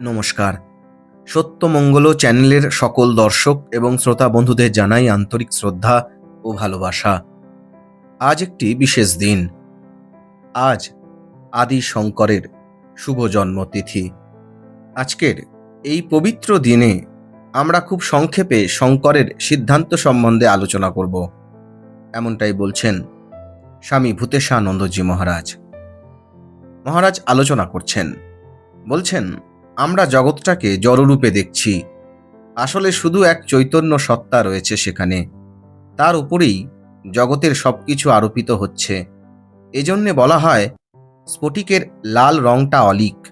নমস্কার। সত্যমঙ্গল চ্যানেলের সকল দর্শক এবং শ্রোতা বন্ধুদের জানাই আন্তরিক শ্রদ্ধা ও ভালোবাসা। আজ একটি বিশেষ দিন। আজ আদি শঙ্করের শুভ জন্মতিথি। আজকের এই পবিত্র দিনে আমরা খুব সংক্ষেপে শঙ্করের সিদ্ধান্ত সম্বন্ধে আলোচনা করব। এমনটাই বলছেন স্বামী ভূতেশানন্দজি মহারাজ। মহারাজ আলোচনা করছেন। বলছেন আমরা জগৎটাকে জড়রূপে দেখছি। আসলে শুধু এক চৈতন্য সত্তা রয়েছে সেখানে। তার উপরেই জগতের সব কিছু আরোপিত হচ্ছে। এজন্যে বলা হয়, স্ফটিকের লাল রংটা অলিক।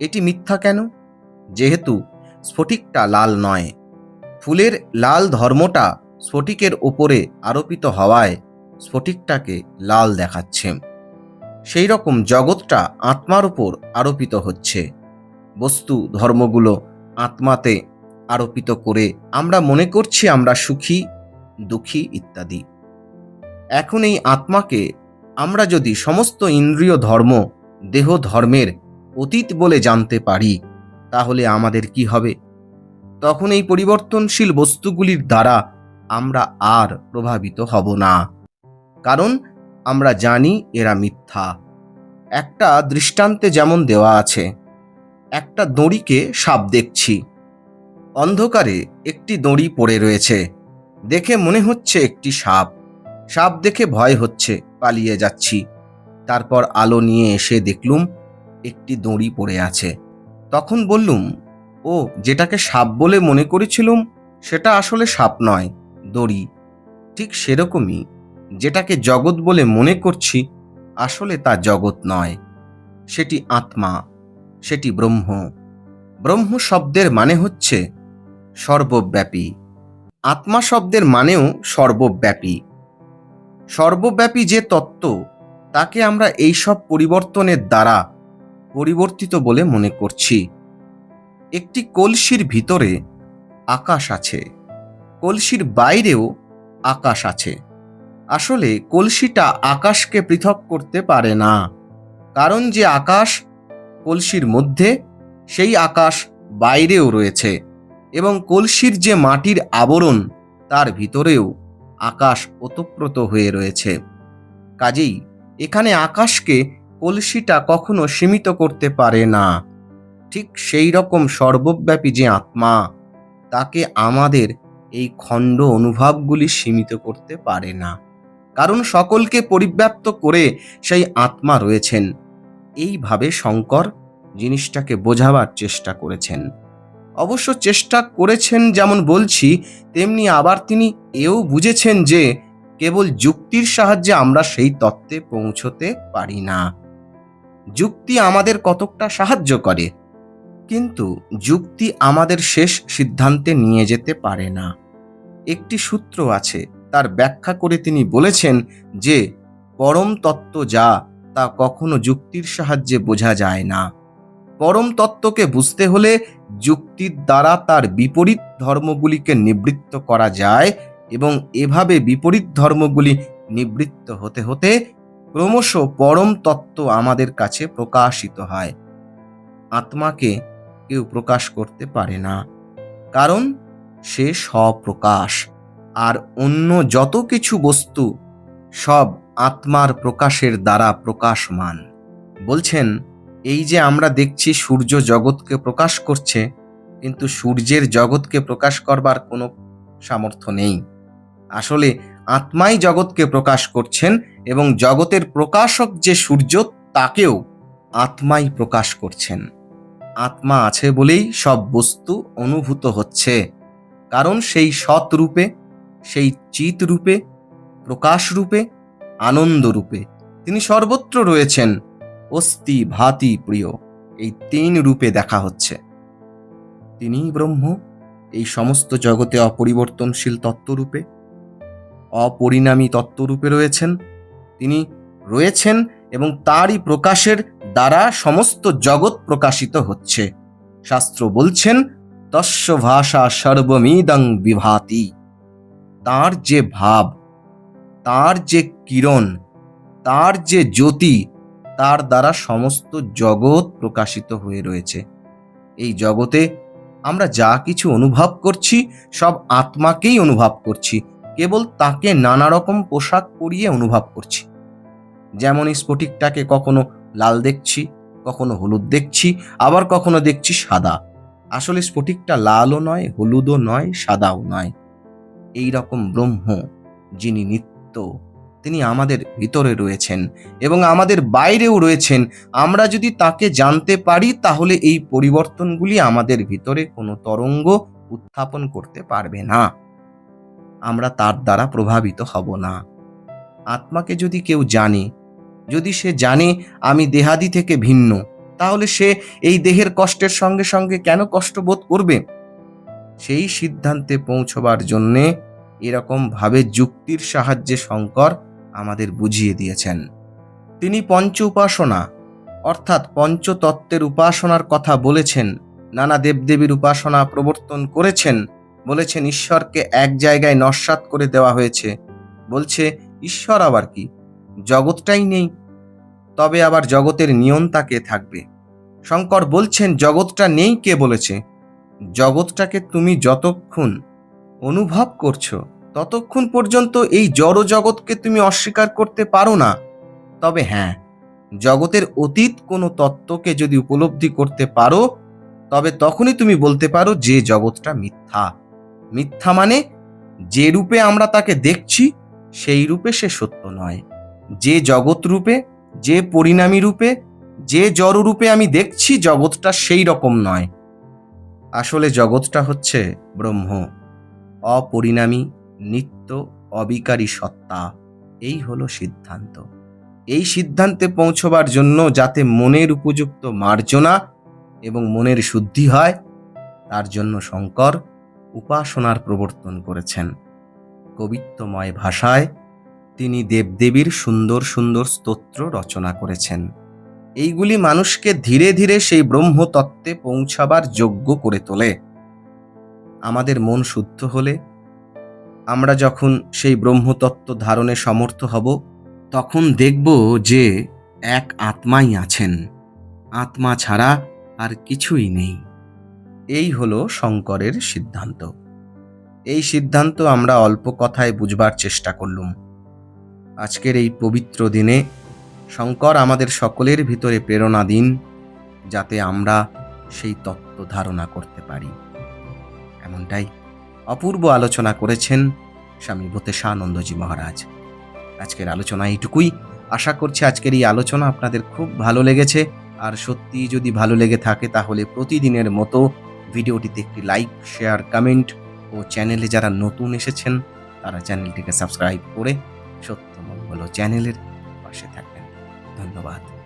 এটি মিথ্যা কেন? যেহেতু স্ফটিকটা লাল নয়। ফুলের লাল ধর্মটা স্ফটিকের ওপরে আরোপিত হওয়ায় স্ফটিকটাকে লাল দেখাচ্ছে। সেই রকম জগৎটা আত্মার উপর আরোপিত হচ্ছে। বস্তু, ধর্মগুলো আত্মাতে আরোপিত করে আমরা মনে করছি আমরা সুখী, দুঃখী ইত্যাদি। এখন এই আত্মাকে আমরা যদি সমস্ত ইন্দ্রিয় ধর্ম, দেহ ধর্মের অতীত বলে জানতে পারি, তাহলে আমাদের কি হবে? তখন এই পরিবর্তনশীল বস্তুগুলির দ্বারা আমরা আর প্রভাবিত হব না। কারণ আমরা জানি এরা মিথ্যা। একটা দৃষ্টান্তে যেমন দেওয়া আছে একটা দড়িকে সাপ দেখছি। অন্ধকারে একটি দড়ি পড়ে রয়েছে। দেখে মনে হচ্ছে একটি সাপ। সাপ দেখে ভয় হচ্ছে, পালিয়ে যাচ্ছি। তারপর আলো নিয়ে এসে দেখলুম একটি দড়ি পড়ে আছে। তখন বললুম, ও, যেটাকে সাপ বলে মনে করেছিলুম, সেটা আসলে সাপ নয়, দড়ি। ঠিক সেরকমই, যেটাকে জগৎ বলে মনে করছি, আসলে তা জগৎ নয়। সেটি আত্মা। সেটি ব্রহ্ম। ব্রহ্ম শব্দের মানে হচ্ছে সর্বব্যাপী। আত্মা শব্দের মানেও সর্বব্যাপী। সর্বব্যাপী যে তত্ত্ব, তাকে আমরা এইসব পরিবর্তনের দ্বারা পরিবর্তিত বলে মনে করছি। একটি কলসির ভিতরে আকাশ আছে। কলসির বাইরেও আকাশ আছে। আসলে কলসিটা আকাশকে পৃথক করতে পারে না। কারণ যে আকাশ কলসির মধ্যে, সেই আকাশ বাইরেও রয়েছে এবং কলসির যে মাটির আবরণ, তার ভিতরেও আকাশ ওতপ্রোত হয়ে রয়েছে। কাজেই এখানে আকাশকে কলসিটা কখনো সীমিত করতে পারে না। ঠিক সেই রকম সর্বব্যাপী যে আত্মা, তাকে আমাদের এই খণ্ড অনুভবগুলি সীমিত করতে পারে না। কারণ সকলকে পরিব্যাপ্ত করে সেই আত্মা রয়েছেন। এইভাবে শঙ্কর জিনিসটাকে বোঝাবার চেষ্টা করেছেন। অবশ্য চেষ্টা করেছেন যেমন বলছি, তেমনি আবার তিনি এও বুঝেছেন যে কেবল যুক্তির সাহায্যে আমরা সেই তত্ত্বে পৌঁছতে পারি না। যুক্তি আমাদের কতকটা সাহায্য করে, কিন্তু যুক্তি আমাদের শেষ সিদ্ধান্তে নিয়ে যেতে পারে না। একটি সূত্র আছে, তার ব্যাখ্যা করে তিনি বলেছেন যে, পরম তত্ত্ব যা তা কখনো যুক্তির সাহায্যে বোঝা যায় না। পরম তত্ত্বকে বুঝতে হলে যুক্তির দ্বারা তার বিপরীত ধর্মগুলিকে নিবৃত্ত করা যায় এবং এভাবে বিপরীত ধর্মগুলি নিবৃত্ত হতে হতে ক্রমশ পরম তত্ত্ব আমাদের কাছে প্রকাশিত হয়। আত্মাকে কেউ প্রকাশ করতে পারে না, কারণ সে স্বপ্রকাশ, আর অন্য যত কিছু বস্তু সব আত্মার প্রকাশের দ্বারা প্রকাশমান। বলছেন, এই যে আমরা দেখছি সূর্য জগৎকে প্রকাশ করছে, কিন্তু সূর্যের জগৎকে প্রকাশ করবার কোনো সামর্থ্য নেই। আসলে আত্মাই জগৎকে প্রকাশ করছেন এবং জগতের প্রকাশক যে সূর্য, তাকেও আত্মাই প্রকাশ করছেন। আত্মা আছে বলেই সব বস্তু অনুভূত হচ্ছে। কারণ সেই সৎ রূপে, সেই চিত রূপে, প্রকাশ রূপে আনন্দ রূপে তিনি সর্বত্র রয়েছেন। অস্থি ভাতি প্রিয়, এই তিন রূপে দেখা হচ্ছে। তিনিই ব্রহ্ম, এই সমস্ত জগতে অপরিবর্তনশীল তত্ত্বরূপে। অপরিণামী তত্ত্বরূপে রয়েছেন। তিনি রয়েছেন এবং তারই প্রকাশের দ্বারা সমস্ত জগৎ প্রকাশিত হচ্ছে। শাস্ত্র বলছেন, তস্য ভাষা সর্বমিদং বিভাতি। তার যে ভাব তার যে কিরণ, তার যে জ্যোতি, তার দ্বারা সমস্ত জগৎ প্রকাশিত হয়ে রয়েছে। এই জগতে আমরা যা কিছু অনুভব করছি, সব আত্মাকেই অনুভব করছি, কেবল তাকে নানা রকম পোশাক পরিয়ে অনুভব করছি। যেমন স্ফটিকটাকে কখনো লাল দেখছি, কখনো হলুদ দেখছি, আবার কখনো দেখছি সাদা। আসলে স্ফটিকটা লালও নয়, হলুদও নয়, সাদাও নয়। এই রকম ব্রহ্ম, যিনি নিত্য তিনি আমাদের ভিতরে রয়েছেন এবং আমাদের বাইরেও রয়েছেন। আমরা যদি তাকে জানতে পারি, তাহলে এই পরিবর্তনগুলি আমাদের ভিতরে কোনো তরঙ্গ উত্থাপন করতে পারবে না। আমরা তার দ্বারা প্রভাবিত হব না। আত্মাকে যদি কেউ জানে, যদি সে জানে আমি দেহাদি থেকে ভিন্ন, তাহলে সে এই দেহের কষ্টের সঙ্গে সঙ্গে কেন কষ্ট বোধ করবে? সেই সিদ্ধান্তে পৌঁছবার জন্যে এরকম ভাবে যুক্তির সাহায্যে শঙ্কর আমাদের বুঝিয়ে দিয়েছেন। তিনি পঞ্চ উপাসনা অর্থাৎ পঞ্চতত্ত্বের উপাসনার কথা বলেছেন, নানা দেবদেবীর উপাসনা প্রবর্তন করেছেন, বলেছেন ঈশ্বরকে এক জায়গায় নস্বাত করে দেওয়া হয়েছে। বলছে, ঈশ্বর আবার কি? জগৎটাই নেই, তবে আবার জগতের নিয়ন্তা কে থাকবে? শঙ্কর বলছেন, জগৎটা নেই কে বলেছে? জগৎটাকে তুমি যতক্ষণ অনুভব করছ, ততক্ষণ পর্যন্ত এই জড় জগৎকে তুমি অস্বীকার করতে পারো না। তবে হ্যাঁ জগতের অতীত কোনো তত্ত্বকে যদি উপলব্ধি করতে পারো, তবে তখনই তুমি বলতে পারো যে জগৎটা মিথ্যা। মিথ্যা মানে যে রূপে আমরা তাকে দেখছি, সেই রূপে সে সত্য নয়। যে জগৎ রূপে, যে পরিণামী রূপে, যে জড় রূপে আমি দেখছি, জগৎটা সেই রকম নয়। আসলে জগৎটা হচ্ছে ব্রহ্ম। অপরিণামী, নিত্য অবিকারী সত্তা। এই হলো সিদ্ধান্ত। এই সিদ্ধান্তে পৌঁছবার জন্য যাতে মনের উপযুক্ত মার্জনা এবং মনের শুদ্ধি হয়, তার জন্য শঙ্কর উপাসনার প্রবর্তন করেছেন। কবিত্বময় ভাষায় তিনি দেবদেবীর সুন্দর সুন্দর স্তোত্র রচনা করেছেন। এইগুলি মানুষকে ধীরে ধীরে সেই ব্রহ্মতত্ত্বে পৌঁছাবার যোগ্য করে তোলে। আমাদের মন শুদ্ধ হলে, আমরা যখন সেই ব্রহ্মতত্ত্ব ধারণে সমর্থ হব, তখন দেখব যে এক আত্মাই আছেন। আত্মা ছাড়া আর কিছুই নেই। এই হলো শঙ্করের সিদ্ধান্ত। এই সিদ্ধান্ত আমরা অল্প কথায় বুঝবার চেষ্টা করলুম। আজকের এই পবিত্র দিনে শঙ্কর আমাদের সকলের ভিতরে প্রেরণা দিন, যাতে আমরা সেই তত্ত্ব ধারণা করতে পারি। এমনটাই অপূর্ব আলোচনা করেছেন স্বামী ভূতেশানন্দজি মহারাজ। আজকের আলোচনা এইটুকুই। আশা করছি আজকের এই আলোচনা আপনাদের খুব ভালো লেগেছে। আর সত্যি যদি ভালো লেগে থাকে তাহলে প্রতিদিনের মতো ভিডিওটিতে একটি লাইক, শেয়ার, কমেন্ট ও চ্যানেলে যারা নতুন এসেছেন তারা চ্যানেলটিকে সাবস্ক্রাইব করে সত্যমঙ্গল চ্যানেলের পাশে থাকবেন। ধন্যবাদ।